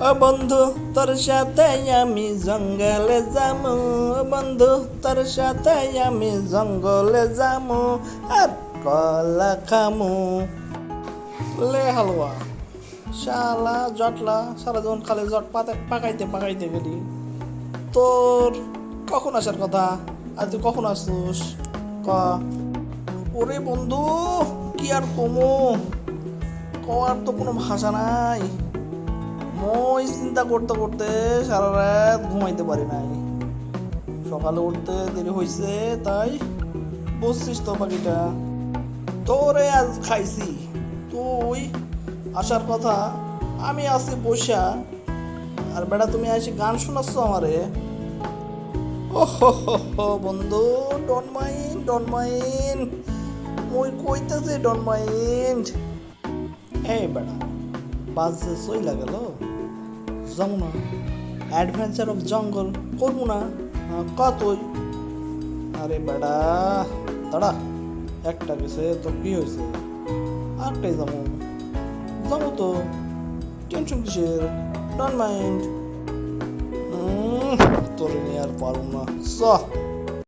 ও বন্ধু, তোর সাথে আমি জঙ্গলে যামু ও বন্ধু, তোর সাথে আমি জঙ্গলে যামু আর কলা খামু লে হালুয়া, শালা জটলা সারা জীবন খালি জট পাতে পাকাইতে পাকাইতে গেলি। তোর কখন আসার কথা? আর তুই কখন আসছিস? ক। ওরে বন্ধু, কি আর কমু? কওয়ার তো কোনো ভাষা নাই। মই চিন্তা করতে করতে সারা রাত ঘুমাইতে পারি নাই। সকালে উঠতে দেরি হয়েছে তাই বসছিস তো পাখিটা তোরে আজ খাইছি। তুই আসার কথা, আমি আছি বসা আর বেটা, তুমি আসি গান শোনাচ্ছ আমারে। বন্ধু ডন মাইন্ড ডন মাইন্ড মুই কইতেছি ডন মাইন্ড এই বেটা বাস যে সইলা গেল? যাব না অ্যাডভেঞ্চার অফ জঙ্গল করব না কতই আরে বেড়া, দাঁড়া, একটা গেছে তো কি হয়েছে। আরেকটাই যাব যাব তো টেনশন কিসের? ডন মাইন্ড তোর নিয়ে আর পারব না। চ।